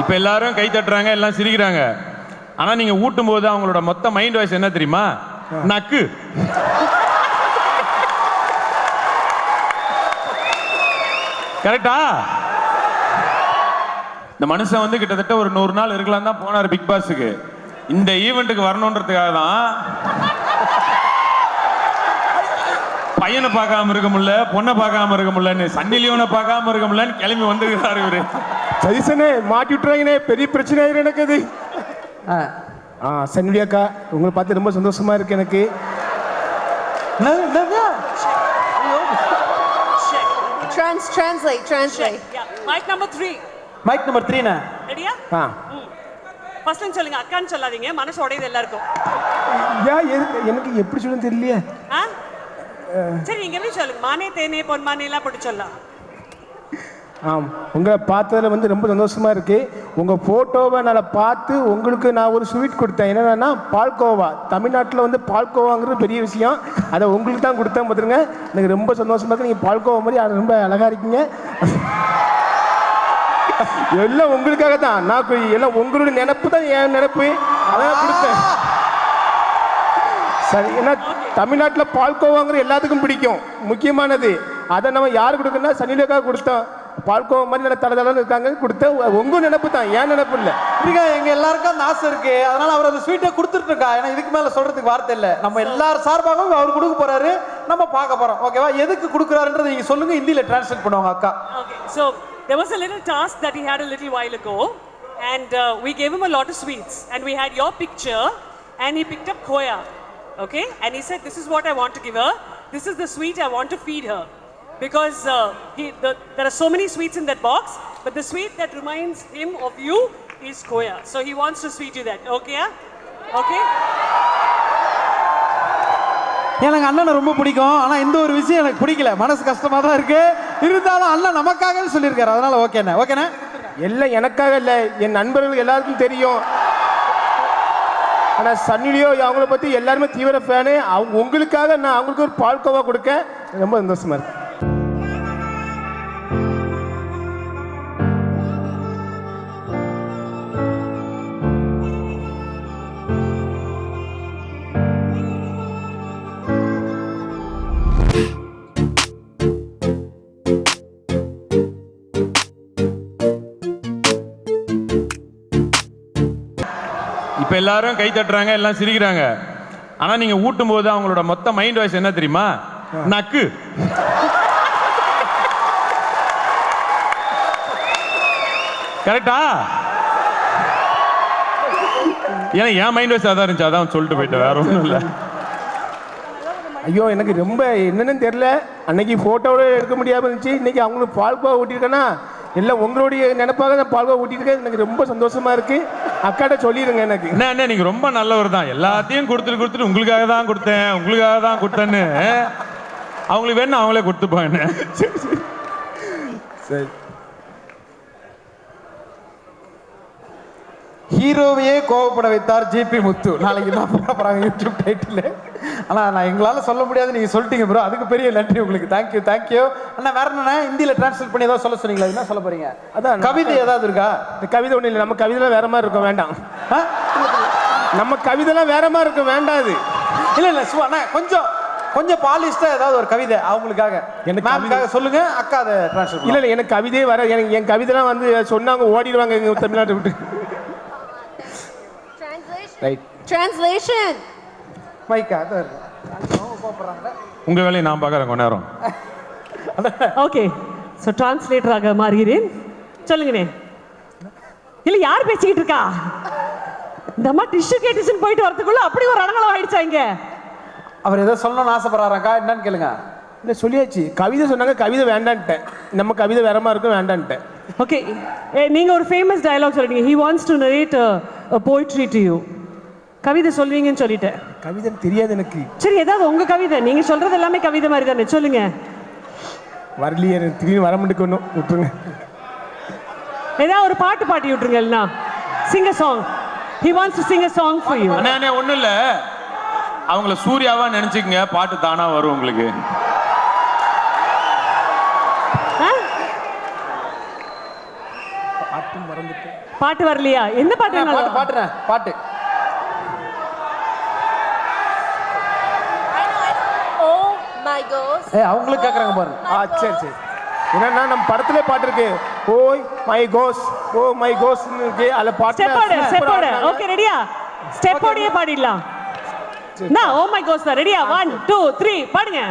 இப்போ எல்லாரும் கை தட்டுறாங்க எல்லாம் சிரிக்கிறாங்க. ஆனா நீங்க ஊட்டும் போது அவங்களோட மொத்த மைண்ட் வாய்ஸ் என்ன தெரியுமா? நக்கு. கரெக்டா இந்த மனுஷன் வந்து கிட்டத்தட்ட ஒரு நூறு நாள் இருக்கலாம் தான் போனார் பிக் பாஸுக்கு. இந்த ஈவெண்ட்டுக்கு வரணுன்றதுக்காக தான் பையனை பார்க்காம இருக்க முடியல பொண்ணை பார்க்காம இருக்க முடியலன்னு சன்னி லியோனை பார்க்காம இருக்க முடியலன்னு கிளம்பி வந்திருக்கிறாரு இவரு. சதீசனே மாட்டி விட்டுறாங்கண்ணே பெரிய பிரச்சனை ஆயிரும் எனக்கு அது ஆ. ஆ சன்வி அக்கா உங்களை பார்த்து ரொம்ப சந்தோஷமா இருக்கு எனக்கு? Trans, translate, translate. Yeah. Mic number three. Mic number த்ரீண்ணே ரெடியா ஆ. ஃபர்ஸ்ட் லைன் சொல்லுங்க அக்கான்னு சொல்லாதீங்க மனசு உடையுது எல்லாருக்கும். ஏன் எதுக்கு எனக்கு எப்படி சொல்லணும் தெரியலையே? ஆ? சரி நீங்க எப்படி சொல்லுங்க மானே தேனே பொன்மானே எல்லாம் போட்டு சொல்லலாம். ஆம். உங்களை பார்த்ததுல வந்து ரொம்ப சந்தோஷமாக இருக்குது உங்கள் ஃபோட்டோவை நான் பார்த்து உங்களுக்கு நான் ஒரு ஸ்வீட் கொடுத்தேன். என்னென்னா பால்கோவா. தமிழ்நாட்டில் வந்து பால்கோவாங்கிறது பெரிய விஷயம். அதை உங்களுக்கு தான் கொடுத்தேன் பார்த்துருங்க. எனக்கு ரொம்ப சந்தோஷமாக இருக்குது நீங்கள் பால்கோவா மாதிரி அது ரொம்ப அழகாக இருக்கீங்க. எல்லாம் உங்களுக்காக தான். நான் எல்லாம் உங்களுடைய நினப்பு தான் என் நினப்பு. அதான் கொடுத்தேன். சரி ஏன்னா தமிழ்நாட்டில் பால்கோவாங்கிற எல்லாத்துக்கும் பிடிக்கும். முக்கியமானது. அதை நம்ம யார் கொடுக்குன்னா சனிலேக்காக கொடுத்தோம். பால்கோவா மாதிரி நல்ல தலை தலைன்னு இருக்காங்க. கொடுத்த உங்க நினப்பு தான் ஏன் நினப்பு இல்லை. இருக்கா எங்க எல்லாருக்கும் அந்த ஆசை இருக்கு. அதனால அவர் அந்த ஸ்வீட்டை கொடுத்துட்டு இருக்கா. ஏன்னா இதுக்கு மேல சொல்றதுக்கு வார்த்தை இல்ல. நம்ம எல்லார் சார்பாகவும் அவர் கொடுக்க போறாரு. நம்ம பார்க்க போறோம். ஓகேவா? எதுக்கு கொடுக்குறாருன்றதை நீங்க சொல்லுங்க. ஹிந்தியில டிரான்ஸ்லேட் பண்ணுவாங்க அக்கா. Okay, so there was a little task that he had a little while ago, and uh, we gave him a lot of sweets, and we had your picture, and he picked up Koya, okay? And he said, "This is what I want to give her. This is the sweet I want to feed her." Because uh, he, the, there are so many sweets in that box, but the sweet that reminds him of you is Koya. So he wants to sweet you that. Okay? yeah? Okay? எனக்கு அண்ணனை ரொம்ப பிடிக்கும் ஆனா இந்த ஒரு விஷயம் எனக்கு பிடிக்கல மனசு கஷ்டமா தான் இருக்கு இருந்தாலும் அண்ணன் நமக்காக சொல்லியிருக்காரு அதனால ஓகேண்ணே ஓகேண்ணே எல்லாம் எனக்காக இல்லை என் நண்பர்கள் எல்லாருக்கும் தெரியும் ஆனால் சன்னிலியோ அவங்கள பற்றி எல்லாருமே தீவிர ஃபேனு அவங்க உங்களுக்காக நான் அவங்களுக்கு ஒரு பால்கோவா கொடுக்க ரொம்ப சந்தோஷமா இருக்கு இப்போ எல்லாரும் கை தட்டுறாங்க எல்லாம் சிரிக்கிறாங்க. ஆனால் நீங்கள் ஊட்டும் போது அவங்களோட மொத்த மைண்ட் வாய்ஸ் என்ன தெரியுமா? நக்கு. கரெக்டா? ஏன்னா என் மைண்ட் வாய்ஸ் அதான் இருந்துச்சு அதான் சொல்லிட்டு போயிட்டேன் வேற ஒன்றும் இல்லை. ஐயோ எனக்கு ரொம்ப என்னன்னு தெரியல. அன்னைக்கு ஃபோட்டோவோட எடுக்க முடியாமல் இருந்துச்சு. இன்னைக்கு அவங்களுக்கு பால்கோவா ஊட்டியிருக்கேன்னா எல்லாம் உங்களுடைய நினைப்பாக தான் பால்கோவா ஊட்டியிருக்கேன். எனக்கு ரொம்ப சந்தோஷமா இருக்குது அக்காட்ட சொல்லிடுங்க எனக்கு. என்ன என்ன நீங்க ரொம்ப நல்லவர் தான். எல்லாத்தையும் கொடுத்துட்டு கொடுத்துட்டு உங்களுக்காக தான் கொடுத்தேன். உங்களுக்காக தான் கொடுத்தேன்னு. அவங்களுக்கு வேணும் அவங்களே கொடுத்துப்பாங்க சரி. ஹீரோவையே கோவப்பட வைத்தார் ஜிபி முத்து. நாளைக்கு தான் போட போறாங்க யூடியூப் டைட்டில் ஆனா நான் எங்களால சொல்ல முடியாது நீங்க சொல்லிட்டீங்க ப்ரோ அதுக்கு பெரிய நன்றி உங்களுக்கு. தேங்க்யூ தேங்க்யூ அண்ணா வேற என்ன ஹிந்தியில டிரான்ஸ்லேட் பண்ணி ஏதாவது சொல்ல சொன்னீங்களா? என்ன சொல்ல போறீங்க? அதான் கவிதை ஏதாவது இருக்கா? இந்த கவிதை ஒன்றும் இல்லை. நம்ம கவிதைலாம் வேற மாதிரி இருக்கும். வேண்டாம்? நம்ம கவிதைலாம் வேற மாதிரி இருக்கும். வேண்டாம் அது. இல்ல இல்ல சும்மா அண்ணா கொஞ்சம் கொஞ்சம் பாலிஸ்டா ஏதாவது ஒரு கவிதை அவங்களுக்காக. எனக்கு மேம்காக சொல்லுங்க. அக்கா அதை டிரான்ஸ்லேட் இல்லை இல்லை எனக்கு கவிதையே வர எனக்கு என் கவிதைலாம் வந்து சொன்னாங்க ஓடிடுவாங்க எங்க தமிழ்நாட்டை விட்டு. ரைட். மைக்கா கோவப்படுறாங்க உங்க வேலையை நான் பார்க்கறேன் கொஞ்ச நேரம். ஓகே ஸோ டிரான்ஸ்லேட்டராக மாறுகிறேன். சொல்லுங்கண்ணே இல்லை யார் பேசிக்கிட்டு இருக்கா? இந்த அம்மா டிஷ்யூ கேட்டுச்சுன்னு போயிட்டு வரதுக்குள்ள அப்படி ஒரு அடங்கலம் ஆயிடுச்சா இங்க? அவர் ஏதோ சொல்லணும்னு ஆசைப்படுறாராக்கா என்னன்னு கேளுங்க. இல்லை சொல்லியாச்சு. கவிதை சொன்னாங்க கவிதை வேண்டான்ட்டேன் நம்ம கவிதை வேற மாதிரி இருக்கும் வேண்டான்ட்டேன் ஓகே நீங்க ஒரு ஃபேமஸ் டயலாக் சொல்றீங்க. He wants to narrate poetry to you கவிதை சொல்வீங்கன்னு சொல்லிட்டேன். கவிதை தெரியாது எனக்கு. சரி ஏதாவது உங்க கவிதை. நீங்க சொல்றது எல்லாமே கவிதை மாதிரி தானே. சொல்லுங்க. வரலையே எனக்கு திடீர்னு வர ஒன்றும் விட்டுருங்க. ஏதாவது ஒரு பாட்டு பாட்டி விட்டுருங்க இல்லைனா sing a song he wants to sing a song for you அண்ணே அண்ணே ஒண்ணும் இல்ல. அவங்கள சூர்யாவா நினைச்சுக்கங்க. பாட்டு தானா வரும் உங்களுக்கு. பாட்டும் வர வந்துட்டு பாட்டு வரலையா? எந்த பாட்டு பாட்டு பாட்டுண்ணே பாட்டு. Oh. ஏ அவங்களுக்கு கேட்குறாங்க பாருங்க ஆ சரி சரி. என்னன்னா நம்ம படத்துல பாட்டு இருக்கு. ஓய் மை கோஸ் ஓ மை கோஸ் இருக்கு. அதுல பாட்டு ஸ்டெப் போடு ஓகே ரெடியா ஸ்டெப் போடியே பாடிடலாம். நான் ஓ மை கோஸ் ரெடியா ஒன் டூ த்ரீ பாடுங்க.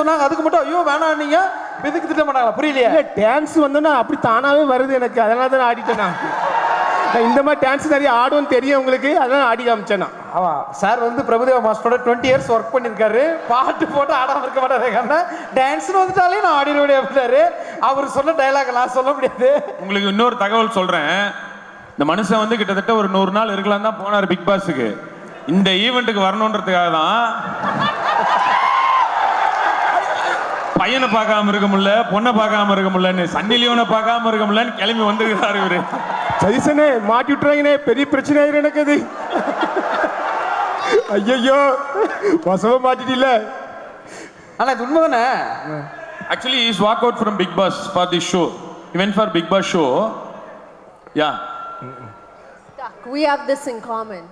சொன்னாங்க. அதுக்கு மட்டும் ஐயோ வேணாம் நீங்க. எதுக்கு திட்ட மாட்டாங்களா புரியலையே. இல்ல டான்ஸ் வந்தோன்னா அப்படி தானாவே வருது எனக்கு. அதனால தான் ஆடிட்டேன் நான். இந்த மாதிரி டான்ஸ் நிறைய ஆடுவோன்னு தெரியும் உங்களுக்கு. அதனால ஆடி காமிச்சேன் நான். ஆமா. சார் வந்து பிரபுதேவா மாஸ்டரோட டுவெண்ட்டி இயர்ஸ் ஒர்க் பண்ணியிருக்காரு. பாட்டு போட்டு ஆடாம இருக்க மாட்டாரு டான்ஸ்னு வந்துட்டாலே நான் ஆடிடுவேன் அப்படின்னாரு. அவர் சொன்ன டைலாக் நான் சொல்ல முடியாது. உங்களுக்கு இன்னொரு தகவல் சொல்றேன். இந்த மனுஷன் வந்து கிட்டத்தட்ட ஒரு நூறு நாள் இருக்கலாம் தான் போனார் பிக் பாஸுக்கு. இந்த ஈவெண்ட்டுக்கு வரணுன்றதுக்காக தான் பையனை பார்க்காம இருக்க முடியல பொண்ணை பார்க்காம இருக்க முடியலன்னு சன்னி லியோனை பார்க்காம இருக்க முடியலன்னு கிளம்பி வந்துருக்காரு இவரு சதீசனே மாட்டி விட்டுறாங்கண்ணே பெரிய பிரச்சனை ஆயிரும் எனக்கு அது ஐயோ வசமா மாட்டிட்டில ஆனா இது உண்மைதானே Actually, he's walk out from Big Boss for this show. He went for Big Boss show. Yeah. We have this in common.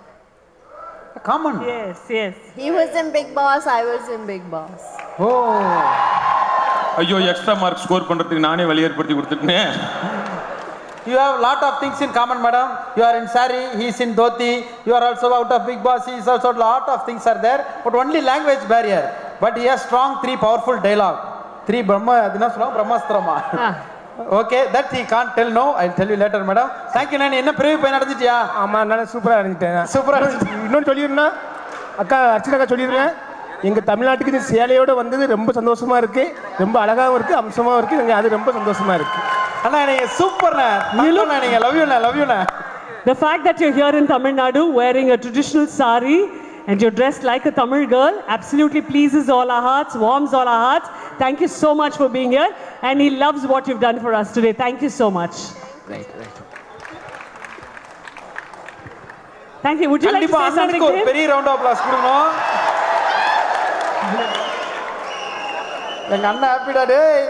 Common yes yes He was in Big Boss, I was in Big Boss. ஓ ஐயோ extra mark score பண்றதுக்கு நானே வழி ஏற்படுத்தி கொடுத்துட்டேன் You have lot of things in common, madam. You are in sari, he is in dhoti. You are also out of big boss. He is also lot of things are there, but only language barrier. But he has strong three powerful dialogue. Three Brahma, அது என்ன சொல்லுவாங்க பிரம்மாஸ்திரமா okay that he can't tell no i'll tell you later madam thank you நான் என்ன பிரிவு போய் நடந்துட்டியா ஆமா நான் சூப்பரா அடைஞ்சிட்டேன் சூப்பரா இருந்துச்சு. இன்னொன்று சொல்லிடுறேன் அக்கா அர்ச்சனா அக்கா சொல்லிடுறேன் எங்க தமிழ்நாட்டுக்கு இந்த சேலையோட வந்தது ரொம்ப சந்தோஷமா இருக்கு ரொம்ப அழகாவும் இருக்கு அம்சமாவும் இருக்கு எனக்கு அது ரொம்ப சந்தோஷமா இருக்கு அண்ணா நீங்க சூப்பர்ண்ணா நீங்க நீங்க லவ் யூண்ணா லவ் யூண்ணா The fact that you're here in Tamil Nadu wearing a traditional sari and you're dressed like a Tamil girl absolutely pleases all our hearts, warms all our hearts. Thank you so much for being here. And he loves what you've done for us today. Thank you so much. Thank you. Would you like to கண்டிப்பா say something அண்ணனுக்கு to ஒரு? பெரிய round of applause கொடுக்கணும் எங்கள் அண்ணன் ஹாப்பிடா டேய்.